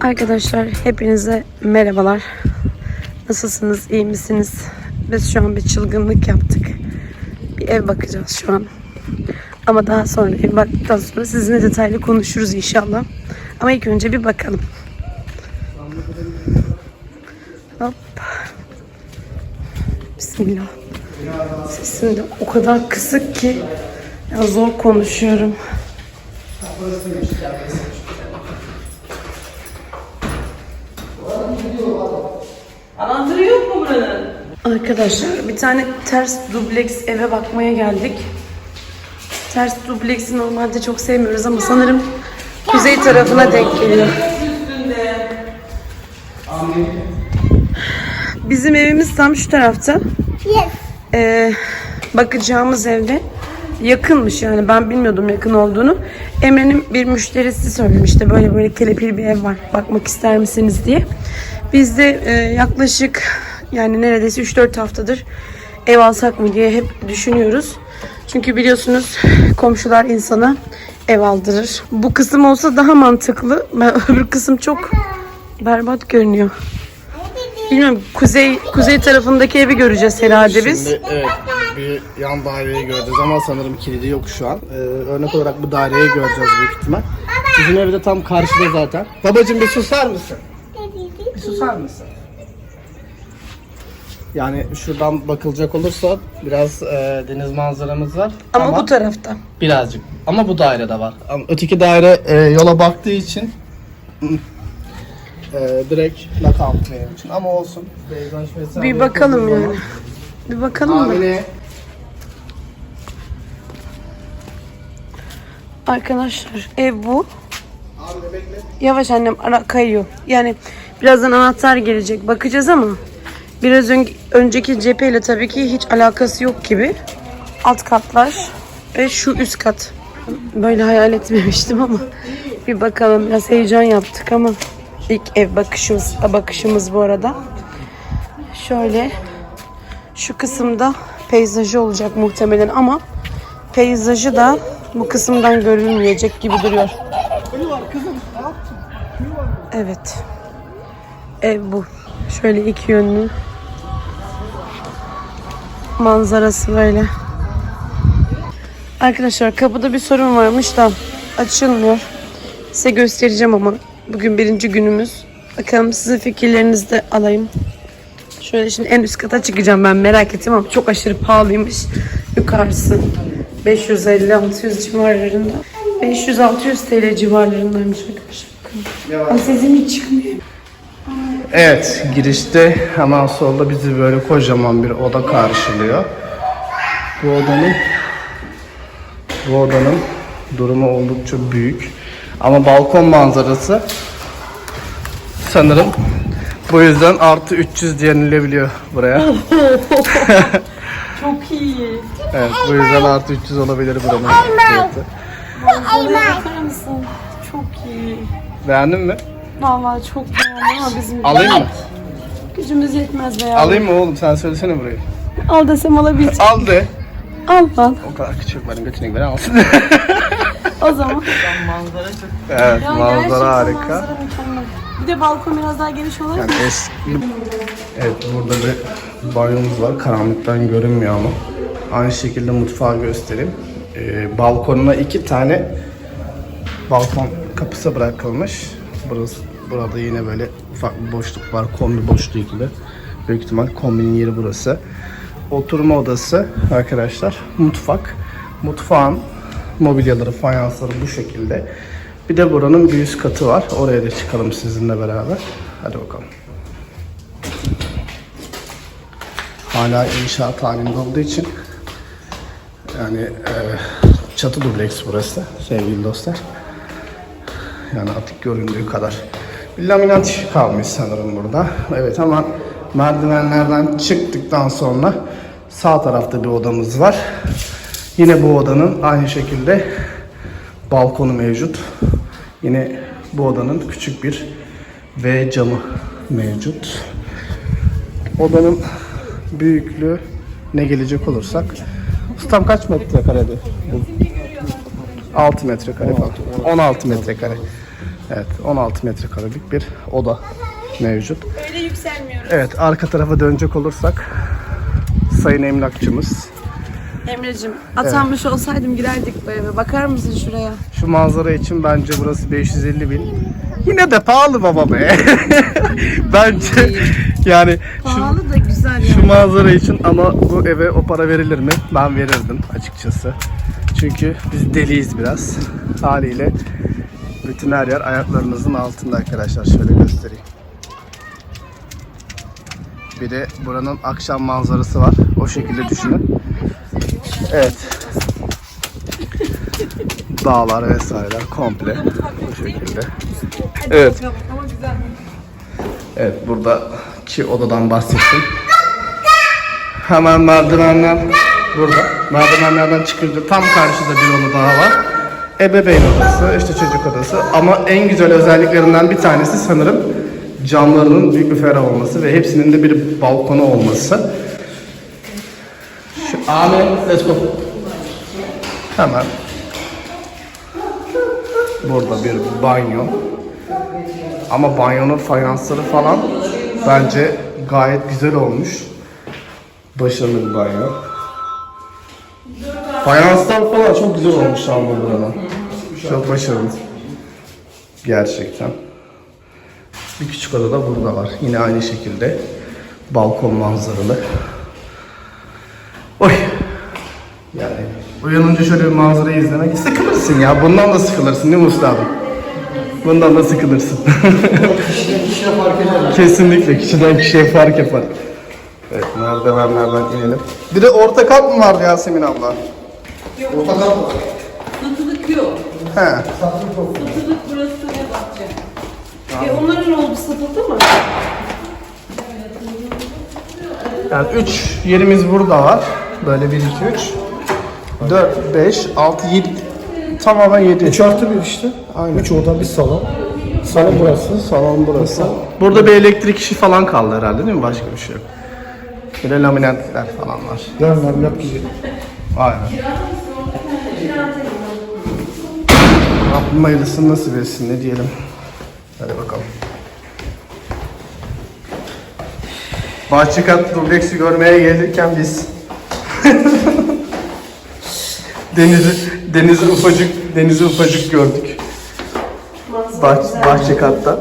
Arkadaşlar hepinize merhabalar. Nasılsınız? iyi misiniz? Biz şu an bir çılgınlık yaptık. Bir ev bakacağız şu an. Ama daha sonra ev baktıktan sonra sizinle detaylı konuşuruz inşallah. Ama ilk önce bir bakalım. Hop. Bismillah. Sesim de o kadar kısık ki ya zor konuşuyorum. Arkadaşlar bir tane ters dubleks eve bakmaya geldik. Ters dubleksi normalde çok sevmiyoruz ama sanırım kuzey tarafına denk geliyor. Bizim evimiz tam şu tarafta. Ee, bakacağımız evde yakınmış yani ben bilmiyordum yakın olduğunu. Emre'nin bir müşterisi söylemişti böyle böyle kelepir bir ev var bakmak ister misiniz diye. Biz de e, yaklaşık yani neredeyse 3-4 haftadır ev alsak mı diye hep düşünüyoruz. Çünkü biliyorsunuz komşular insana ev aldırır. Bu kısım olsa daha mantıklı. Ben, öbür kısım çok berbat görünüyor. Bilmiyorum kuzey kuzey tarafındaki evi göreceğiz herhalde biz. Şimdi evet bir yan daireyi göreceğiz ama sanırım kilidi yok şu an. Ee, örnek olarak bu daireyi göreceğiz büyük ihtimal. Bizim ev de tam karşıda zaten. Babacım bir susar mısın? Bir susar mısın? Yani şuradan bakılacak olursa biraz e, deniz manzaramız var. Ama, bu tarafta. birazcık. Ama bu dairede var. Ama öteki daire e, yola baktığı için e, direkt knockout benim için. Ama olsun. Vesaire Bir bakalım yani. Bir bakalım mı? Arkadaşlar ev bu. Yavaş annem ara kayıyor. Yani birazdan anahtar gelecek. Bakacağız ama biraz ön- önceki cepheyle tabii ki hiç alakası yok gibi. Alt katlar ve şu üst kat. Böyle hayal etmemiştim ama bir bakalım. Biraz heyecan yaptık ama ilk ev bakışımız, bakışımız bu arada. Şöyle şu kısımda peyzajı olacak muhtemelen ama peyzajı da bu kısımdan görülmeyecek gibi duruyor. Evet. Ev bu. Şöyle iki yönlü. Manzarası böyle. Arkadaşlar kapıda bir sorun varmış da açılmıyor. Size göstereceğim ama bugün birinci günümüz. Bakalım sizin fikirlerinizi de alayım. Şöyle şimdi en üst kata çıkacağım ben merak ettim ama çok aşırı pahalıymış. Yukarısı 550-600 civarlarında. 500-600 TL civarlarındaymış arkadaşlar. Bakın. Sesim hiç çıkmıyor. Evet, girişte hemen solda bizi böyle kocaman bir oda karşılıyor. Bu odanın bu odanın durumu oldukça büyük. Ama balkon manzarası sanırım bu yüzden artı 300 denilebiliyor buraya. Çok iyi. Evet, bu yüzden artı 300 olabilir buranın fiyatı. Buraya bakar mısın? Çok iyi. Beğendin mi? Vallahi çok beğendim ama bizim Alayım mı? gücümüz yetmez be ya. Alayım mı oğlum? Sen söylesene burayı. Al desem alabilecek. Al de. Al al. O kadar küçük benim götüne beni alsın. O zaman. Manzara çok evet, Ya manzara gerçekten harika. Manzara mükemmel. Bir de balkon biraz daha geniş olur. Yani eski... Evet burada bir banyomuz var. Karanlıktan görünmüyor ama. Aynı şekilde mutfağı göstereyim. Ee, balkonuna iki tane balkon kapısı bırakılmış. Burası, burada yine böyle ufak bir boşluk var. Kombi boşluğu gibi. Büyük ihtimal kombinin yeri burası. Oturma odası arkadaşlar. Mutfak. Mutfağın mobilyaları, fayansları bu şekilde. Bir de buranın bir üst katı var. Oraya da çıkalım sizinle beraber. Hadi bakalım. Hala inşaat halinde olduğu için yani e, çatı dubleks burası sevgili dostlar. Yani atık göründüğü kadar. Laminat kalmış sanırım burada. Evet ama merdivenlerden çıktıktan sonra sağ tarafta bir odamız var. Yine bu odanın aynı şekilde balkonu mevcut. Yine bu odanın küçük bir V camı mevcut. Odanın büyüklüğü ne gelecek olursak Ustam kaç metrekarede? 6 metrekare falan. 16 metrekare. Evet 16 metrekarelik bir oda mevcut. Öyle yükselmiyoruz. Evet arka tarafa dönecek olursak sayın emlakçımız Emre'cim atanmış olsaydım girerdik bu eve. Bakar mısın şuraya? şu manzara için bence burası 550 bin. Yine de pahalı baba be. bence yani şu, Pahalı da güzel şu yani. manzara için ama bu eve o para verilir mi? Ben verirdim açıkçası. Çünkü biz deliyiz biraz. Haliyle bütün her yer ayaklarınızın altında arkadaşlar. Şöyle göstereyim. Bir de buranın akşam manzarası var. O şekilde düşünün. Evet. Dağlar vesaireler komple bu şekilde. Evet. Evet buradaki odadan bahsettim. Hemen merdivenler burada. Merdivenlerden çıkınca tam karşıda bir oda daha var. Ebeveyn odası, işte çocuk odası. Ama en güzel özelliklerinden bir tanesi sanırım camlarının büyük bir ferah olması ve hepsinin de bir balkonu olması. Şu, Amin, let's go. Hemen burada bir banyo. Ama banyonun fayansları falan bence gayet güzel olmuş. Başarılı bir banyo. Fayanslar falan çok güzel olmuş ama buranın. Çok başarılı. Gerçekten. Bir küçük oda da burada var. Yine aynı şekilde. Balkon manzaralı. Oy. Yani uyanınca şöyle bir manzarayı izlemek sıkılırsın ya. Bundan da sıkılırsın değil mi üstadım? Bundan da sıkılırsın. Kesinlikle kişiden kişiye fark yapar. Evet merdivenlerden inelim. Bir de orta kat mı var Yasemin abla? Orta kat mı? Satılık yok. He. Satılık burası ve bahçe. E onların oldu satıldı mı? Yani 3 yerimiz burada var. Böyle 1, 2, 3. 4, 5, 6, 7. Tamamen 7. 3 artı 1 işte. Aynen. 3 oda bir salon. Salon burası. Salon burası. Burada bir elektrik işi falan kaldı herhalde değil mi? Başka bir şey yok. Bir de laminatler falan var. Yarın lap gibi. Aynen. Rabbim hayırlısını nasip etsin ne diyelim. Hadi bakalım. Bahçekat dubleksi görmeye gelirken biz denizi denizi ufacık denizi ufacık gördük. Bah, Bahçekat'ta.